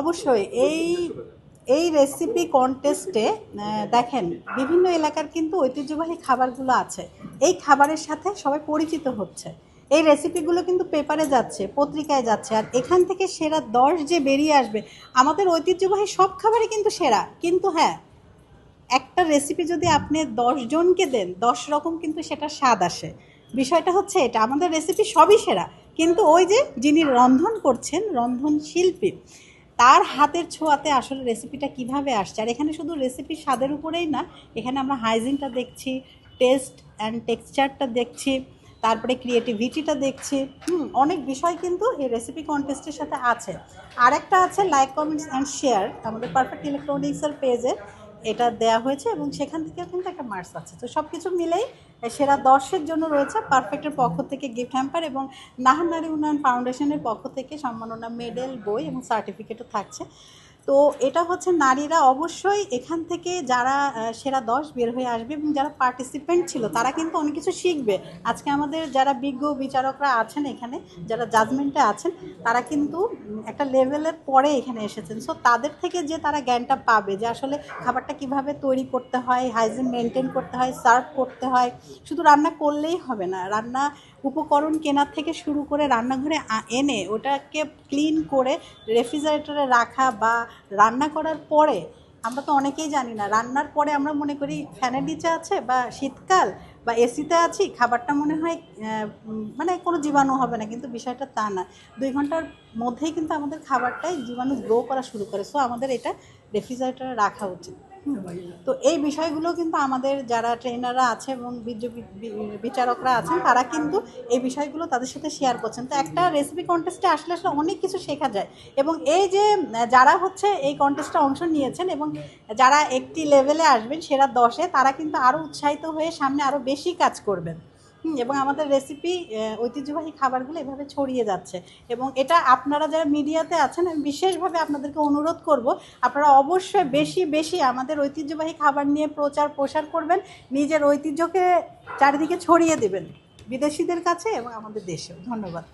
অবশ্যই, এই এই রেসিপি কন্টেস্টে দেখেন, বিভিন্ন এলাকার কিন্তু ঐতিহ্যবাহী খাবারগুলো আছে। এই খাবারের সাথে সবাই পরিচিত হচ্ছে। এই রেসিপিগুলো কিন্তু পেপারে যাচ্ছে, পত্রিকায় যাচ্ছে, আর এখান থেকে সেরা দশ যে বেরিয়ে আসবে, আমাদের ঐতিহ্যবাহী সব খাবারই কিন্তু সেরা। কিন্তু হ্যাঁ একটা রেসিপি যদি আপনি জনকে দেন, দশ রকম কিন্তু সেটা স্বাদ আসে। বিষয়টা হচ্ছে এটা, আমাদের রেসিপি সবই সেরা। কিন্তু ওই যে যিনি রন্ধন করছেন রন্ধন শিল্পী তার হাতের ছোঁয়াতে আসলে রেসিপিটা কীভাবে আসছে? আর এখানে শুধু রেসিপি স্বাদের উপরেই না, এখানে আমরা হাইজিনটা দেখছি টেস্ট অ্যান্ড টেক্সচারটা দেখছি, তারপরে ক্রিয়েটিভিটিটা দেখছি। হুম, অনেক বিষয় কিন্তু এই রেসিপি কন্টেস্টের সাথে আছে। আরেকটা আছে লাইক কমেন্টস অ্যান্ড শেয়ার আমাদের পারফেক্ট ইলেকট্রনিক্সের পেজে এটা দেয়া হয়েছে এবং সেখান থেকেও কিন্তু একটা মার্কস আছে। তো সব কিছু মিলেই সেরা দশের জন্য রয়েছে পারফেক্টের পক্ষ থেকে গিফট হ্যাম্পার এবং নাহার নারী উন্নয়ন ফাউন্ডেশনের পক্ষ থেকে সম্মাননা মেডেল বই এবং সার্টিফিকেটও থাকছে। তো এটা হচ্ছে নারীরা অবশ্যই এখান থেকে যারা সেরা দশ বের হয়ে আসবে এবং যারা পার্টিসিপেন্ট ছিল তারা কিন্তু অনেক কিছু শিখবে। আজকে আমাদের যারা বিজ্ঞ বিচারকরা আছেন এখানে, যারা জাজমেন্টে আছেন, তারা কিন্তু একটা লেভেলের পরে এখানে এসেছেন। সো তাদের থেকে যে তারা জ্ঞানটা পাবে যে আসলে খাবারটা কীভাবে তৈরি করতে হয় হাইজিন মেনটেন করতে হয় সার্ভ করতে হয়, শুধু রান্না করলেই হবে না। রান্না উপকরণ কেনার থেকে শুরু করে রান্নাঘরে এনে ওটাকে ক্লিন করে রেফ্রিজারেটরে রাখা বা রান্না করার পরে, আমরা তো অনেকেই জানি না, রান্নার পরে আমরা মনে করি ফ্যানের নিচে আছে বা শীতকাল বা এসিতে আছি, খাবারটা মনে হয় মানে কোনো জীবাণু হবে না, কিন্তু বিষয়টা তা না দুই ঘণ্টার মধ্যেই কিন্তু আমাদের খাবারটাই জীবাণু গ্রো করা শুরু করে সো আমাদের এটা রেফ্রিজারেটরে রাখা উচিত। তো এই বিষয়গুলো কিন্তু আমাদের যারা ট্রেনাররা আছে এবং বিচারকরা আছেন, তারা কিন্তু এই বিষয়গুলো তাদের সাথে শেয়ার করছেন। তো একটা রেসিপি কন্টেস্টে আসলে আসলে অনেক কিছু শেখা যায় এবং এই যে, যারা হচ্ছে এই কন্টেস্টে অংশ নিয়েছেন এবং যারা একটি লেভেলে আসবেন, সেরা দশে, তারা কিন্তু আরও উৎসাহিত হয়ে সামনে আরও বেশি কাজ করবেন। এবং আমাদের রেসিপি ঐতিহ্যবাহী খাবারগুলো এভাবে ছড়িয়ে যাচ্ছে। এবং এটা আপনারা যারা মিডিয়াতে আছেন, আমি বিশেষভাবে আপনাদেরকে অনুরোধ করব, আপনারা অবশ্যই বেশি বেশি আমাদের ঐতিহ্যবাহী খাবার নিয়ে প্রচার, প্রসার করবেন। নিজের ঐতিহ্যকে চারিদিকে ছড়িয়ে দেবেন। বিদেশিদের কাছে এবং আমাদের দেশেও। ধন্যবাদ।